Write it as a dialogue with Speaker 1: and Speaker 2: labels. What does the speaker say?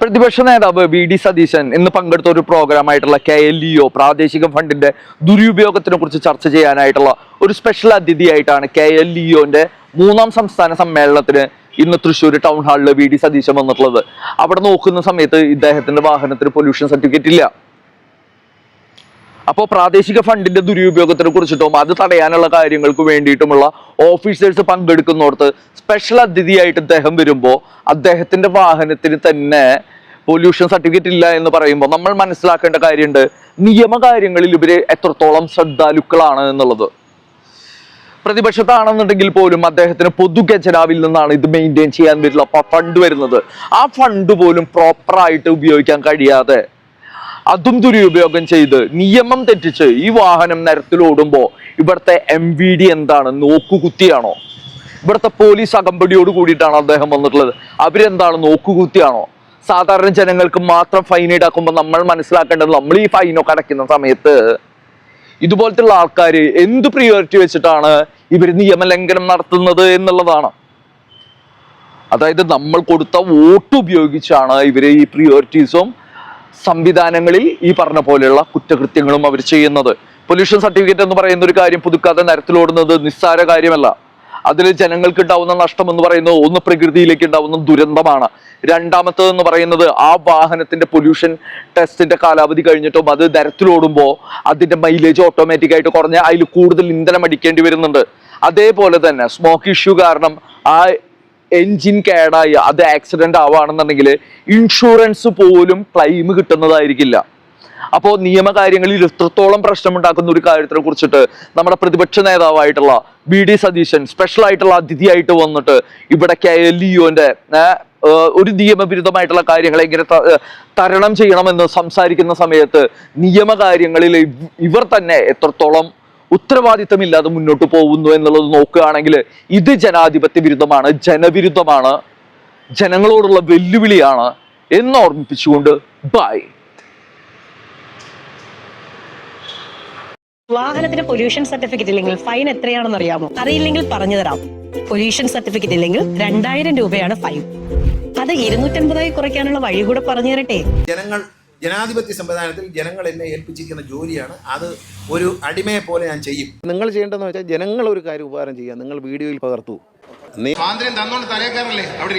Speaker 1: പ്രതിപക്ഷ നേതാവ് V D Satheesan ഇന്ന് പങ്കെടുത്ത ഒരു പ്രോഗ്രാം ആയിട്ടുള്ള കെ എൽ ഇ ഒ പ്രാദേശിക ഫണ്ടിന്റെ ദുരുപയോഗത്തിനെ കുറിച്ച് ചർച്ച ചെയ്യാനായിട്ടുള്ള ഒരു സ്പെഷ്യൽ അതിഥിയായിട്ടാണ് കെ എൽ ഇ ഒന്റെ മൂന്നാം സംസ്ഥാന സമ്മേളനത്തിന് ഇന്ന് തൃശ്ശൂർ ടൗൺ ഹാളിൽ വി ഡി സതീശൻ വന്നിട്ടുള്ളത്. അവിടെ നോക്കുന്ന സമയത്ത് ഇദ്ദേഹത്തിന്റെ വാഹനത്തിന് പൊല്യൂഷൻ സർട്ടിഫിക്കറ്റ് ഇല്ല. അപ്പോൾ പ്രാദേശിക ഫണ്ടിന്റെ ദുരുപയോഗത്തിനെ കുറിച്ചിട്ടും അത് തടയാനുള്ള കാര്യങ്ങൾക്ക് വേണ്ടിയിട്ടുമുള്ള ഓഫീസേഴ്സ് പങ്കെടുക്കുന്നോർത്ത് സ്പെഷ്യൽ അതിഥിയായിട്ട് അദ്ദേഹം വരുമ്പോൾ അദ്ദേഹത്തിന്റെ വാഹനത്തിന് തന്നെ പൊല്യൂഷൻ സർട്ടിഫിക്കറ്റ് ഇല്ല എന്ന് പറയുമ്പോൾ നമ്മൾ മനസ്സിലാക്കേണ്ട കാര്യമുണ്ട്. നിയമകാര്യങ്ങളിൽ ഇവർ എത്രത്തോളം ശ്രദ്ധാലുക്കളാണ് എന്നുള്ളത്. പ്രതിപക്ഷത്താണെന്നുണ്ടെങ്കിൽ പോലും അദ്ദേഹത്തിന് പൊതു ഖജനാവിൽ നിന്നാണ് ഇത് മെയിന്റെയിൻ ചെയ്യാൻ പറ്റുള്ള ഫണ്ട് വരുന്നത്. ആ ഫണ്ട് പോലും പ്രോപ്പറായിട്ട് ഉപയോഗിക്കാൻ കഴിയാതെ അതും ദുരുപയോഗം ചെയ്ത് നിയമം തെറ്റിച്ച് ഈ വാഹനം നിരത്തിലോടുമ്പോ ഇവിടുത്തെ എം വി ഡി എന്താണ്? നോക്കുകുത്തിയാണോ? ഇവിടുത്തെ പോലീസ് അകമ്പടിയോട് കൂടിയിട്ടാണ് അദ്ദേഹം വന്നിട്ടുള്ളത്. അവരെന്താണ്? നോക്കുകുത്തിയാണോ? സാധാരണ ജനങ്ങൾക്ക് മാത്രം ഫൈൻ ഈടാക്കുമ്പോൾ നമ്മൾ മനസ്സിലാക്കേണ്ടത് നമ്മൾ ഈ ഫൈനൊക്കെ അടയ്ക്കുന്ന സമയത്ത് ഇതുപോലത്തുള്ള ആൾക്കാർ എന്ത് പ്രിയോറിറ്റി വെച്ചിട്ടാണ് ഇവർ നിയമലംഘനം നടത്തുന്നത് എന്നുള്ളതാണ്. അതായത് നമ്മൾ കൊടുത്ത വോട്ട് ഉപയോഗിച്ചാണ് ഇവർ ഈ പ്രിയോറിറ്റീസും സംവിധാനങ്ങളിൽ ഈ പറഞ്ഞ പോലെയുള്ള കുറ്റകൃത്യങ്ങളും അവർ ചെയ്യുന്നത്. പൊല്യൂഷൻ സർട്ടിഫിക്കറ്റ് എന്ന് പറയുന്ന ഒരു കാര്യം പുതുക്കാതെ നിരത്തിലോടുന്നത് നിസ്സാര കാര്യമല്ല. അതിൽ ജനങ്ങൾക്ക് ഉണ്ടാവുന്ന നഷ്ടം എന്ന് പറയുന്നത് ഒന്ന് പ്രകൃതിയിലേക്ക് ഉണ്ടാവുന്ന ദുരന്തമാണ്. രണ്ടാമത്തത് എന്ന് പറയുന്നത് ആ വാഹനത്തിന്റെ പൊല്യൂഷൻ ടെസ്റ്റിന്റെ കാലാവധി കഴിഞ്ഞിട്ടും അത് നിരത്തിലോടുമ്പോൾ അതിന്റെ മൈലേജ് ഓട്ടോമാറ്റിക് ആയിട്ട് കുറഞ്ഞ് അതിൽ കൂടുതൽ ഇന്ധനം അടിക്കേണ്ടി വരുന്നുണ്ട്. അതേപോലെ തന്നെ സ്മോക്ക് ഇഷ്യൂ കാരണം ആ എൻജിൻ കേടായി അത് ആക്സിഡന്റ് ആവുകയാണെന്നുണ്ടെങ്കിൽ ഇൻഷുറൻസ് പോലും ക്ലെയിം കിട്ടുന്നതായിരിക്കില്ല. അപ്പോൾ നിയമകാര്യങ്ങളിൽ ഇത്രത്തോളം പ്രശ്നമുണ്ടാക്കുന്ന ഒരു കാര്യത്തിനെ കുറിച്ചിട്ട് നമ്മുടെ പ്രതിപക്ഷ നേതാവായിട്ടുള്ള ബി ഡി സതീശൻ സ്പെഷ്യൽ ആയിട്ടുള്ള അതിഥിയായിട്ട് വന്നിട്ട് ഇവിടെ കെ എൽ ഇഒന്റെ ഒരു നിയമവിരുദ്ധമായിട്ടുള്ള കാര്യങ്ങളെ ഏർ തരണം ചെയ്യണമെന്ന് സംസാരിക്കുന്ന സമയത്ത് നിയമകാര്യങ്ങളിൽ ഇവർ തന്നെ എത്രത്തോളം ഉത്തരവാദിത്തമില്ലാതെ മുന്നോട്ട് പോകുന്നു എന്നുള്ളത് നോക്കുകയാണെങ്കിൽ ഇത് ജനാധിപത്യ വിരുദ്ധമാണ് ജനവിരുദ്ധമാണ് ജനങ്ങളോടുള്ള വെല്ലുവിളിയാണ് എന്ന് ഓർമ്മിപ്പിച്ചുകൊണ്ട് ബൈ.
Speaker 2: വാഹനത്തിന് പൊല്യൂഷൻ സർട്ടിഫിക്കറ്റ് ഇല്ലെങ്കിൽ ഫൈൻ എത്രയാണെന്ന് അറിയാമോ? അറിയില്ലെങ്കിൽ പറഞ്ഞു തരാം. പൊല്യൂഷൻ സർട്ടിഫിക്കറ്റ് ഇല്ലെങ്കിൽ രണ്ടായിരം രൂപയാണ് ഫൈൻ. അത് ഇരുന്നൂറ്റൻപതായി കുറയ്ക്കാനുള്ള വഴി കൂടെ പറഞ്ഞു തരട്ടെ.
Speaker 3: ജനങ്ങൾ ജനാധിപത്യ സംവിധാനത്തിൽ ജനങ്ങൾ എന്നെ ഏൽപ്പിച്ചിരിക്കുന്ന ജോലിയാണ്. അത് ഒരു അടിമയെ പോലെ ഞാൻ ചെയ്യും.
Speaker 4: നിങ്ങൾ ചെയ്യേണ്ടതെന്ന് വെച്ചാൽ ജനങ്ങൾ ഒരു കാര്യം ഉപകാരം ചെയ്യുക. നിങ്ങൾ വീഡിയോയിൽ പകർത്തു.
Speaker 3: സ്വാതന്ത്ര്യം തന്നോണ്ട് തലേ കയറല്ലേ? അവിടെ